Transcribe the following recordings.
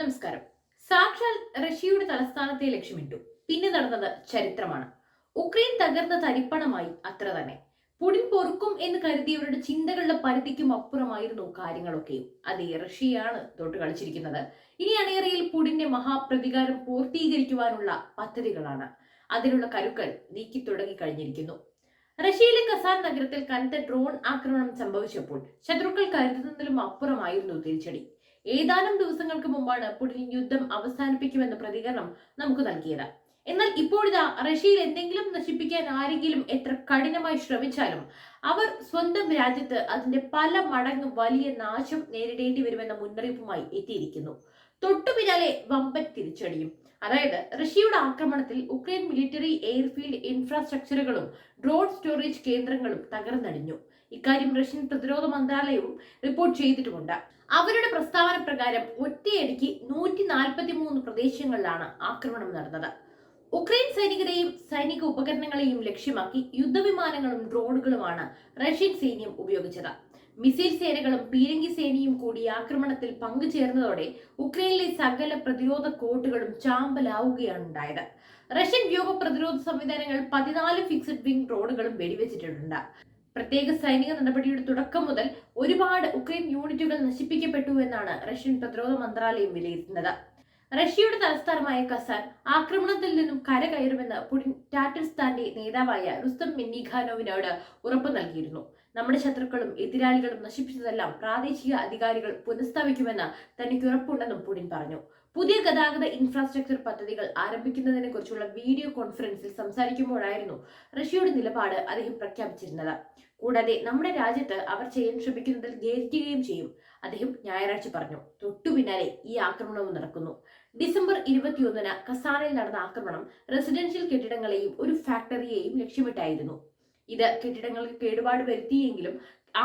നമസ്കാരം. സാക്ഷാൽ റഷ്യയുടെ തലസ്ഥാനത്തെ ലക്ഷ്യമിട്ടു. പിന്നെ നടന്നത് ചരിത്രമാണ്. ഉക്രൈൻ തകർന്ന തരിപ്പണമായി അത്ര തന്നെ. പുടിൻ പൊറുക്കും എന്ന് കരുതിയവരുടെ ചിന്തകളുടെ പരിധിക്കും അപ്പുറമായിരുന്നു കാര്യങ്ങളൊക്കെയും. അതേ റഷ്യയാണ് തൊട്ട് കളിച്ചിരിക്കുന്നത്. ഇനി അണേറയിൽ പുടിന്റെ മഹാപ്രതികാരം പൂർത്തീകരിക്കുവാനുള്ള പദ്ധതികളാണ്. അതിനുള്ള കരുക്കൾ നീക്കി തുടങ്ങി കഴിഞ്ഞിരിക്കുന്നു. റഷ്യയിലെ കസാൻ നഗരത്തിൽ കനത്ത ഡ്രോൺ ആക്രമണം സംഭവിച്ചപ്പോൾ ശത്രുക്കൾ കരുതുന്നതിലും അപ്പുറമായിരുന്നു തിരിച്ചടി. ഏതാനും ദിവസങ്ങൾക്ക് മുമ്പാണ് പുടിൻ യുദ്ധം അവസാനിപ്പിക്കുമെന്ന പ്രതികരണം നമുക്ക് നൽകിയത്. എന്നാൽ ഇപ്പോഴിതാ റഷ്യയിൽ എന്തെങ്കിലും നശിപ്പിക്കാൻ ആരെങ്കിലും എത്ര കഠിനമായി ശ്രമിച്ചാലും അവർ സ്വന്തം രാജ്യത്ത് അതിന്റെ പല മടങ്ങ് വലിയ നാശം നേരിടേണ്ടി വരുമെന്ന മുന്നറിയിപ്പുമായി എത്തിയിരിക്കുന്നു. തൊട്ടു പിന്നാലെ വമ്പൻ തിരിച്ചടിയും. അതായത് റഷ്യയുടെ ആക്രമണത്തിൽ ഉക്രൈൻ മിലിറ്ററി എയർഫീൽഡ് ഇൻഫ്രാസ്ട്രക്ചറുകളും ഡ്രോൺ സ്റ്റോറേജ് കേന്ദ്രങ്ങളും തകർന്നടിഞ്ഞു. ഇക്കാര്യം റഷ്യൻ പ്രതിരോധ മന്ത്രാലയവും റിപ്പോർട്ട് ചെയ്തിട്ടുമുണ്ട്. അവരുടെ പ്രസ്താവന പ്രകാരം ഒറ്റയടിക്ക് നൂറ്റി നാൽപ്പത്തി മൂന്ന് പ്രദേശങ്ങളിലാണ് ആക്രമണം നടന്നത്. ഉക്രൈൻ സൈനികരെയും സൈനിക ഉപകരണങ്ങളെയും ലക്ഷ്യമാക്കി യുദ്ധവിമാനങ്ങളും ഡ്രോണുകളുമാണ് റഷ്യൻ സൈന്യം ഉപയോഗിച്ചത്. മിസൈൽ സേനകളും പീരങ്കി സേനയും കൂടി ആക്രമണത്തിൽ പങ്കുചേർന്നതോടെ ഉക്രൈനിലെ സകല പ്രതിരോധ കോട്ടുകളും ചാമ്പലാവുകയാണ് ഉണ്ടായത് റഷ്യൻ വ്യോമ പ്രതിരോധ സംവിധാനങ്ങൾ പതിനാല് ഫിക്സഡ് വിംഗ് ഡ്രോണുകളും വെടിവെച്ചിട്ടുണ്ട്. പ്രത്യേക സൈനിക നടപടിയുടെ തുടക്കം മുതൽ ഒരുപാട് ഉക്രൈൻ യൂണിറ്റുകൾ നശിപ്പിക്കപ്പെട്ടു എന്നാണ് റഷ്യൻ പ്രതിരോധ മന്ത്രാലയം വിലയിരുത്തുന്നത്. റഷ്യയുടെ തലസ്ഥാനമായ കസാൻ ആക്രമണത്തിൽ നിന്നും കരകയറുമെന്ന് പുടിൻ ടാറ്റർസ്ഥാന്റെ നേതാവായ റുസ്തം മിന്നിഖാനോവിനോട് ഉറപ്പ് നൽകിയിരുന്നു. നമ്മുടെ ശത്രുക്കളും എതിരാളികളും നശിപ്പിച്ചതെല്ലാം പ്രാദേശിക അധികാരികൾ പുനഃസ്ഥാപിക്കുമെന്ന് തനിക്ക് ഉറപ്പുണ്ടെന്നും പുടിൻ പറഞ്ഞു. പുതിയ ഗതാഗത ഇൻഫ്രാസ്ട്രക്ചർ പദ്ധതികൾ ആരംഭിക്കുന്നതിനെ കുറിച്ചുള്ള വീഡിയോ കോൺഫറൻസിൽ സംസാരിക്കുമ്പോഴായിരുന്നു റഷ്യയുടെ നിലപാട് അദ്ദേഹം പ്രഖ്യാപിച്ചിരുന്നത്. കൂടാതെ നമ്മുടെ രാജ്യത്ത് അവർ ചെയ്യാൻ ശ്രമിക്കുന്നതിൽ ഖേദിക്കുകയും ചെയ്യും. അദ്ദേഹം ഞായറാഴ്ച പറഞ്ഞു തൊട്ടു പിന്നാലെ ഈ ആക്രമണവും നടക്കുന്നു. ഡിസംബർ ഇരുപത്തിയൊന്നിന് കസാനയിൽ നടന്ന ആക്രമണം റെസിഡൻഷ്യൽ കെട്ടിടങ്ങളെയും ഒരു ഫാക്ടറിയെയും ലക്ഷ്യമിട്ടായിരുന്നു. ഇത് കെട്ടിടങ്ങൾക്ക് കേടുപാട് വരുത്തിയെങ്കിലും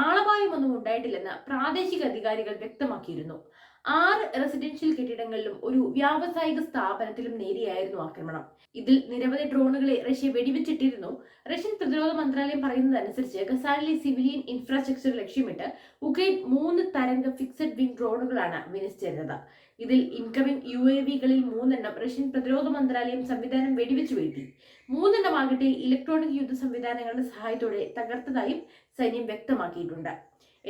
ആളപായമൊന്നും ഉണ്ടായിട്ടില്ലെന്ന് പ്രാദേശിക അധികാരികൾ വ്യക്തമാക്കിയിരുന്നു. ആറ് റെസിഡൻഷ്യൽ കെട്ടിടങ്ങളിലും ഒരു വ്യാവസായിക സ്ഥാപനത്തിലും നേരെയായിരുന്നു ആക്രമണം. ഇതിൽ നിരവധി ഡ്രോണുകളെ റഷ്യ വെടിവെച്ചിട്ടിരുന്നു. റഷ്യൻ പ്രതിരോധ മന്ത്രാലയം പറയുന്നതനുസരിച്ച് ഖസാനിലെ സിവിലിയൻ ഇൻഫ്രാസ്ട്രക്ചർ ലക്ഷ്യമിട്ട് ഉക്രൈൻ മൂന്ന് തരംഗ ഫിക്സഡ് വിംഗ് ഡ്രോണുകളാണ് വിന്യസിച്ചിരുന്നത്. ഇതിൽ ഇൻകമിംഗ് യു എ വികളിൽ മൂന്നെണ്ണം റഷ്യൻ പ്രതിരോധ മന്ത്രാലയം സംവിധാനം വെടിവെച്ചു വീഴ്ത്തി. മൂന്നെണ്ണമാകട്ടെ ഇലക്ട്രോണിക് യുദ്ധ സംവിധാനങ്ങളുടെ സഹായത്തോടെ തകർത്തതായും സൈന്യം വ്യക്തമാക്കിയിട്ടുണ്ട്.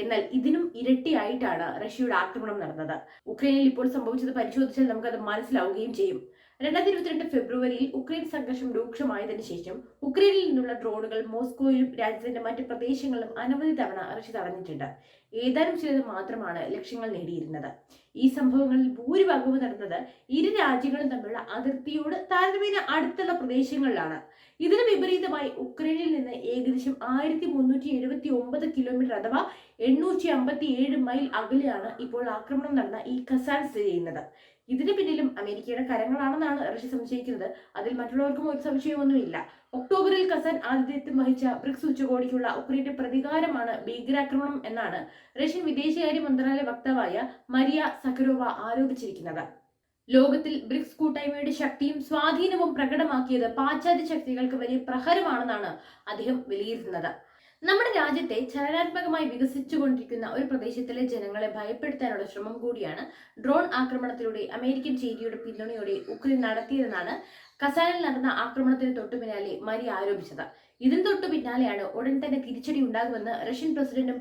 എന്നാൽ ഇതിനും ഇരട്ടിയായിട്ടാണ് റഷ്യയുടെ ആക്രമണം നടന്നത്. ഉക്രൈനിൽ ഇപ്പോൾ സംഭവിച്ചത് പരിശോധിച്ചാൽ നമുക്കത് മനസ്സിലാവുകയും ചെയ്യും. രണ്ടായിരത്തി ഇരുപത്തിരണ്ട് ഫെബ്രുവരിയിൽ ഉക്രൈൻ സംഘർഷം രൂക്ഷമായതിനു ശേഷം ഉക്രൈനിൽ നിന്നുള്ള ഡ്രോണുകൾ മോസ്കോയിലും രാജ്യത്തിന്റെ മറ്റ് പ്രദേശങ്ങളിലും അനവധി തവണ റഷ്യ തടഞ്ഞിട്ടുണ്ട്. ഏതാനും ചിലത് മാത്രമാണ് ലക്ഷ്യങ്ങൾ നേടിയിരുന്നത്. ഈ സംഭവങ്ങളിൽ ഭൂരിഭാഗവും നടന്നത് ഇരു രാജ്യങ്ങളും തമ്മിലുള്ള അതിർത്തിയോട് താരതമ്യേന അടുത്തുള്ള പ്രദേശങ്ങളിലാണ്. ഇതിന് വിപരീതമായി ഉക്രൈനിൽ നിന്ന് ഏകദേശം ആയിരത്തി മുന്നൂറ്റി എഴുപത്തി ഒമ്പത് കിലോമീറ്റർ അഥവാ എണ്ണൂറ്റി അമ്പത്തി ഏഴ് മൈൽ അകലെയാണ് ഇപ്പോൾ ആക്രമണം നടന്ന ഈ ഖസാൻ സ്ഥിതി ചെയ്യുന്നത്. ഇതിന് പിന്നിലും അമേരിക്കയുടെ കരങ്ങളാണെന്നാണ് റഷ്യ സംശയിക്കുന്നത്. അതിൽ മറ്റുള്ളവർക്കും ഒരു സംശയമൊന്നുമില്ല. ഒക്ടോബറിൽ കസൻ ആതിഥ്യത്വം വഹിച്ച ബ്രിക്സ് ഉച്ചകോടിക്കുള്ള ഉക്രൈന്റെ പ്രതികാരമാണ് ഭീകരാക്രമണം എന്നാണ് റഷ്യൻ വിദേശകാര്യ മന്ത്രാലയ വക്താവായ മരിയ സഖരോവ ആരോപിച്ചിരിക്കുന്നത്. ലോകത്തിൽ ബ്രിക്സ് കൂട്ടായ്മയുടെ ശക്തിയും സ്വാധീനവും പ്രകടമാക്കിയത് പാശ്ചാത്യ ശക്തികൾക്ക് വലിയ പ്രഹരമാണെന്നാണ് അദ്ദേഹം വിലയിരുത്തുന്നത്. നമ്മുടെ രാജ്യത്തെ ചലനാത്മകമായി വികസിച്ചുകൊണ്ടിരിക്കുന്ന ഒരു പ്രദേശത്തിലെ ജനങ്ങളെ ഭയപ്പെടുത്താനുള്ള ശ്രമം കൂടിയാണ് ഡ്രോൺ ആക്രമണത്തിലൂടെ അമേരിക്കൻ ചേരിയുടെ പിന്തുണയോടെ ഉക്രൈൻ നടത്തിയതെന്നാണ് കസാനിൽ നടന്ന ആക്രമണത്തിന് തൊട്ടു പിന്നാലെ മരി ആരോപിച്ചത്. ഇതിന് തൊട്ടു പിന്നാലെയാണ് ഉടൻ തന്നെ തിരിച്ചടി ഉണ്ടാകുമെന്ന് റഷ്യൻ പ്രസിഡന്റും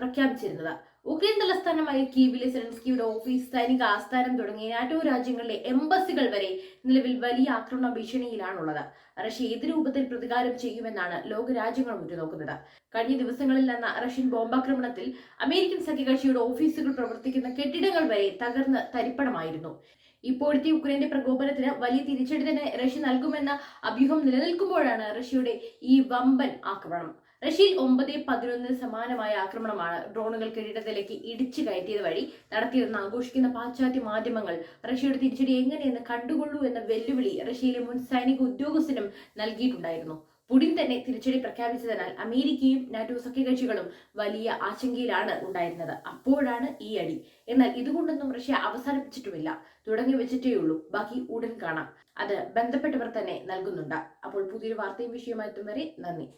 പ്രഖ്യാപിച്ചിരുന്നത്. ഉക്രൈൻ തലസ്ഥാനമായ കീവിലെ സെലൻസ്കിയുടെ ഓഫീസ് സൈനിക ആസ്ഥാനം തുടങ്ങിയ നാറ്റോ രാജ്യങ്ങളിലെ എംബസികൾ വരെ നിലവിൽ വലിയ ആക്രമണ ഭീഷണിയിലാണുള്ളത്. റഷ്യ ഏത് രൂപത്തിൽ പ്രതികാരം ചെയ്യുമെന്നാണ് ലോകരാജ്യങ്ങൾ ഉറ്റുനോക്കുന്നത്. കഴിഞ്ഞ ദിവസങ്ങളിൽ നടന്ന റഷ്യൻ ബോംബാക്രമണത്തിൽ അമേരിക്കൻ സഖ്യകക്ഷിയുടെ ഓഫീസുകൾ പ്രവർത്തിക്കുന്ന കെട്ടിടങ്ങൾ വരെ തകർന്ന് തരിപ്പണമായിരുന്നു. ഇപ്പോഴത്തെ ഉക്രൈന്റെ പ്രകോപനത്തിന് വലിയ തിരിച്ചടി തന്നെ റഷ്യ നൽകുമെന്ന അഭ്യൂഹം നിലനിൽക്കുമ്പോഴാണ് റഷ്യയുടെ ഈ വമ്പൻ ആക്രമണം. റഷ്യയിൽ ഒമ്പത് പതിനൊന്നിന് സമാനമായ ആക്രമണമാണ് ഡ്രോണുകൾ കെട്ടിടത്തിലേക്ക് ഇടിച്ചു കയറ്റിയത് വഴി നടത്തിയതെന്ന് ആഘോഷിക്കുന്ന പാശ്ചാത്യ മാധ്യമങ്ങൾ റഷ്യയുടെ തിരിച്ചടി എങ്ങനെയെന്ന് കണ്ടുകൊള്ളൂ എന്ന വെല്ലുവിളി റഷ്യയിലെ മുൻ സൈനിക ഉദ്യോഗസ്ഥനും നൽകിയിട്ടുണ്ടായിരുന്നു. പുടിൻ തന്നെ തിരിച്ചടി പ്രഖ്യാപിച്ചതിനാൽ അമേരിക്കയും നാറ്റോ സഖ്യകക്ഷികളും വലിയ ആശങ്കയിലാണ് ഉണ്ടായിരുന്നത്. അപ്പോഴാണ് ഈ അടി. എന്നാൽ ഇതുകൊണ്ടൊന്നും റഷ്യ അവസാനിപ്പിച്ചിട്ടുമില്ല. തുടങ്ങി വെച്ചിട്ടേ ഉള്ളൂ ബാക്കി ഉടൻ കാണാം. അത് ബന്ധപ്പെട്ടവർ തന്നെ നൽകുന്നുണ്ട്. അപ്പോൾ പുതിയൊരു വാർത്തയും വിഷയമായിട്ടും വരെ നന്ദി.